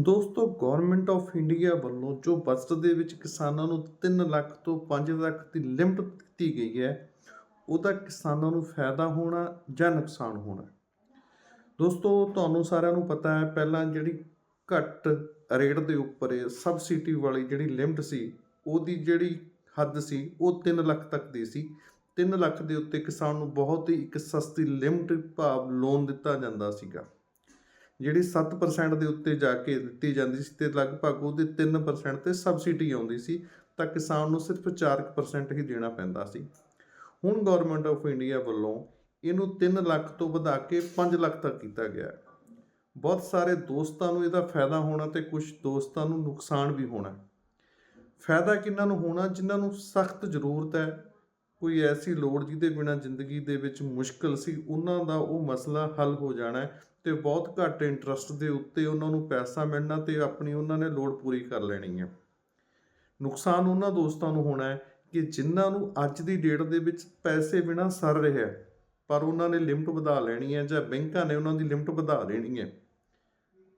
ਦੋਸਤੋ government of India ਵੱਲੋਂ ਜੋ ਬਜਟ ਦੇ ਵਿੱਚ ਕਿਸਾਨਾਂ ਨੂੰ 3 ਲੱਖ ਤੋਂ 5 ਲੱਖ ਦੀ ਲਿਮਟ ਦਿੱਤੀ ਗਈ ਹੈ, ਉਹਦਾ ਕਿਸਾਨਾਂ ਨੂੰ ਫਾਇਦਾ ਹੋਣਾ ਜਾਂ ਨੁਕਸਾਨ ਹੋਣਾ? ਦੋਸਤੋ, ਤੁਹਾਨੂੰ ਸਾਰਿਆਂ ਨੂੰ ਪਤਾ ਹੈ, ਪਹਿਲਾਂ ਜਿਹੜੀ ਘੱਟ ਰੇਟ ਦੇ ਉੱਪਰ ਸਬਸਿਡੀ ਵਾਲੀ ਜਿਹੜੀ ਲਿਮਟ ਸੀ, ਉਹਦੀ ਜਿਹੜੀ ਹੱਦ ਸੀ, ਉਹ 3 ਲੱਖ ਤੱਕ ਦੀ ਸੀ। 3 ਲੱਖ ਦੇ ਉੱਤੇ ਕਿਸਾਨ ਨੂੰ ਬਹੁਤ ਹੀ ਇੱਕ ਸਸਤੀ ਲਿਮਟ ਭਾਵ ਲੋਨ ਦਿੱਤਾ ਜਾਂਦਾ ਸੀਗਾ। ਜਿਹੜੀ 7% ਦੇ ਉੱਤੇ ਜਾ ਕੇ ਦਿੱਤੀ ਜਾਂਦੀ ਸੀ ਤੇ ਲਗਭਗ ਉਹਦੇ 3% ਤੇ ਸਬਸਿਡੀ ਆਉਂਦੀ ਸੀ, ਤਾਂ ਕਿਸਾਨ ਨੂੰ ਸਿਰਫ 4% ਹੀ ਦੇਣਾ ਪੈਂਦਾ ਸੀ। ਹੁਣ ਗਵਰਨਮੈਂਟ ਆਫ ਇੰਡੀਆ ਵੱਲੋਂ ਇਹਨੂੰ 3 ਲੱਖ ਤੋਂ ਵਧਾ ਕੇ 5 ਲੱਖ ਤੱਕ ਕੀਤਾ ਗਿਆ ਬਹੁਤ ਸਾਰੇ ਦੋਸਤਾਂ ਨੂੰ ਇਹਦਾ ਫਾਇਦਾ ਹੋਣਾ ਤੇ ਕੁਝ ਦੋਸਤਾਂ ਨੂੰ ਨੁਕਸਾਨ ਵੀ ਹੋਣਾ ਫਾਇਦਾ ਕਿਹਨਾਂ ਨੂੰ ਹੋਣਾ ਜਿਨ੍ਹਾਂ ਨੂੰ ਸਖਤ ਜ਼ਰੂਰਤ ਹੈ ਕੋਈ ਐਸੀ ਲੋੜ ਜਿਹਦੇ ਬਿਨਾ ਜ਼ਿੰਦਗੀ ਦੇ ਵਿੱਚ ਮੁਸ਼ਕਲ ਸੀ ਉਹਨਾਂ ਦਾ ਉਹ ਮਸਲਾ ਹੱਲ ਹੋ ਜਾਣਾ ਹੈ ਤੇ ਬਹੁਤ ਘੱਟ ਇੰਟਰਸਟ ਦੇ ਉੱਤੇ ਉਹਨਾਂ ਨੂੰ ਪੈਸਾ ਮਿਲਣਾ ਤੇ ਆਪਣੀ ਉਹਨਾਂ ਨੇ ਲੋੜ ਪੂਰੀ ਕਰ ਲੈਣੀ ਹੈ। ਨੁਕਸਾਨ ਉਹਨਾਂ ਦੋਸਤਾਂ ਨੂੰ ਹੋਣਾ ਹੈ ਕਿ ਜਿਨ੍ਹਾਂ ਨੂੰ ਅੱਜ ਦੀ ਡੇਟ ਦੇ ਵਿੱਚ ਪੈਸੇ ਬਿਨਾ ਸਰ ਰਿਹਾ ਹੈ, ਪਰ ਉਹਨਾਂ ਨੇ ਲਿਮਟ ਵਧਾ ਲੈਣੀ ਹੈ ਜਾਂ ਬੈਂਕਾਂ ਨੇ ਉਹਨਾਂ ਦੀ ਲਿਮਟ ਵਧਾ ਦੇਣੀ ਹੈ।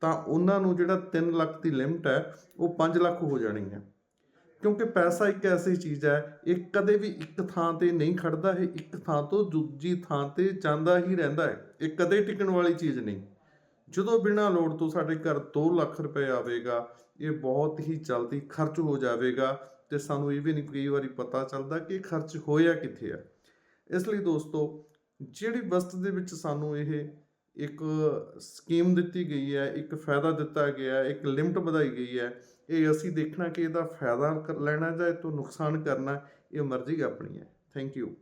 ਤਾਂ ਉਹਨਾਂ ਨੂੰ ਜਿਹੜਾ 3 ਲੱਖ ਦੀ ਲਿਮਟ ਹੈ ਉਹ 5 ਲੱਖ ਹੋ ਜਾਣੀ ਹੈ। ਕਿਉਂਕਿ ਪੈਸਾ ਇੱਕ ਐਸੀ ਚੀਜ਼ ਹੈ, ਇਹ ਕਦੇ ਵੀ ਇੱਕ ਥਾਂ ਤੇ ਨਹੀਂ ਖੜਦਾ, ਇਹ ਇੱਕ ਥਾਂ ਤੋਂ ਦੂਜੀ ਥਾਂ ਤੇ ਜਾਂਦਾ ਹੀ ਰਹਿੰਦਾ ਹੈ। ਇਹ ਕਦੇ ਟਿਕਣ ਵਾਲੀ ਚੀਜ਼ ਨਹੀਂ। ਜਦੋਂ ਬਿਨਾਂ ਲੋੜ ਤੋਂ ਸਾਡੇ ਘਰ 2 ਲੱਖ ਰੁਪਏ ਆਵੇਗਾ, ਇਹ ਬਹੁਤ ਹੀ ਜਲਦੀ ਖਰਚ ਹੋ ਜਾਵੇਗਾ ਤੇ ਸਾਨੂੰ ਇਹ ਵੀ ਨਹੀਂ ਕਈ ਵਾਰੀ ਪਤਾ ਚੱਲਦਾ ਕਿ ਇਹ ਖਰਚ ਹੋਇਆ ਕਿੱਥੇ ਆ। ਇਸ ਲਈ ਦੋਸਤੋ, ਜਿਹੜੀ ਵਸਤ ਦੇ ਵਿੱਚ ਸਾਨੂੰ ਇਹ ਇੱਕ ਸਕੀਮ ਦਿੱਤੀ ਗਈ ਹੈ, ਇੱਕ ਫਾਇਦਾ ਦਿੱਤਾ ਗਿਆ, ਇੱਕ ਲਿਮਟ ਵਧਾਈ ਗਈ ਹੈ। ਇਹ ਅਸੀਂ ਦੇਖਣਾ ਕਿ ਇਹਦਾ ਫਾਇਦਾ ਲੈਣਾ ਜਾਂ ਇਹ ਤੋਂ ਨੁਕਸਾਨ ਕਰਨਾ, ਇਹ ਮਰਜ਼ੀ ਆਪਣੀ ਹੈ। Thank you